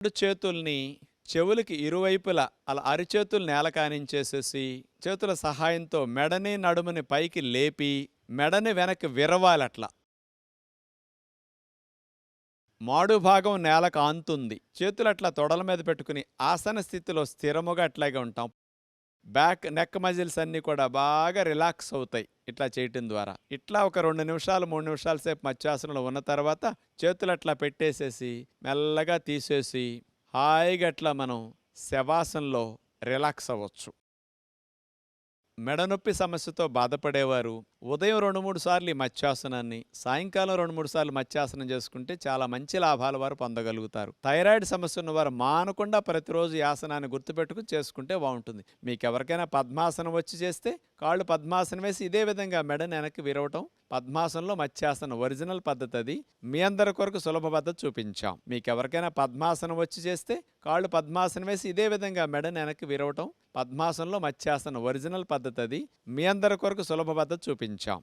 రెండు చేతుల్ని చెవులకి ఇరువైపులా అలా అరిచేతులు నేల కానించేసేసి చేతుల సహాయంతో మెడని నడుముని పైకి లేపి మెడని వెనక్కి విరవాలట్లా. మాడు భాగం నేలకు ఆంతుంది చేతులు అట్లా తొడల మీద పెట్టుకుని ఆసన స్థితిలో స్థిరముగా అట్లాగే ఉంటాం. బ్యాక్ నెక్ మజిల్స్ అన్నీ కూడా బాగా రిలాక్స్ అవుతాయి ఇట్లా చేయటం ద్వారా. ఇట్లా ఒక రెండు నిమిషాలు మూడు నిమిషాల సేపు మత్స్యాసనంలో ఉన్న తర్వాత చేతులు అట్లా పెట్టేసేసి మెల్లగా తీసేసి హాయిగా అట్లా మనం శవాసనలో రిలాక్స్ అవ్వచ్చు. మెడనొప్పి సమస్యతో బాధపడేవారు. ఉదయం రెండు మూడు సార్లు ఈ మత్స్యాసనాన్ని సాయంకాలం రెండు మూడు సార్లు మత్స్యాసనం చేసుకుంటే చాలా మంచి లాభాలు వారు పొందగలుగుతారు. థైరాయిడ్ సమస్య ఉన్నవారు మానకుండా ప్రతిరోజు ఈ ఆసనాన్ని గుర్తుపెట్టుకుని చేసుకుంటే బాగుంటుంది. మీకు ఎవరికైనా పద్మాసనం వచ్చి చేస్తే కాళ్ళు పద్మాసనం వేసి ఇదే విధంగా మెడను వెనక్కి విరవటం పద్మాసనంలో మత్స్యాసనం ఒరిజినల్ పద్ధతి అది మీ అందరి కొరకు సులభ పద్ధతి చూపించాం. మీకు ఎవరికైనా పద్మాసనం వచ్చి చేస్తే కాళ్ళు పద్మాసనం వేసి ఇదే విధంగా మెడని వెనక్కి విరవటం పద్మాసనంలో మత్స్యాసనం ఒరిజినల్ పద్ధతి అది మీ అందరి కొరకు సులభ పద్ధతి చూపించాం.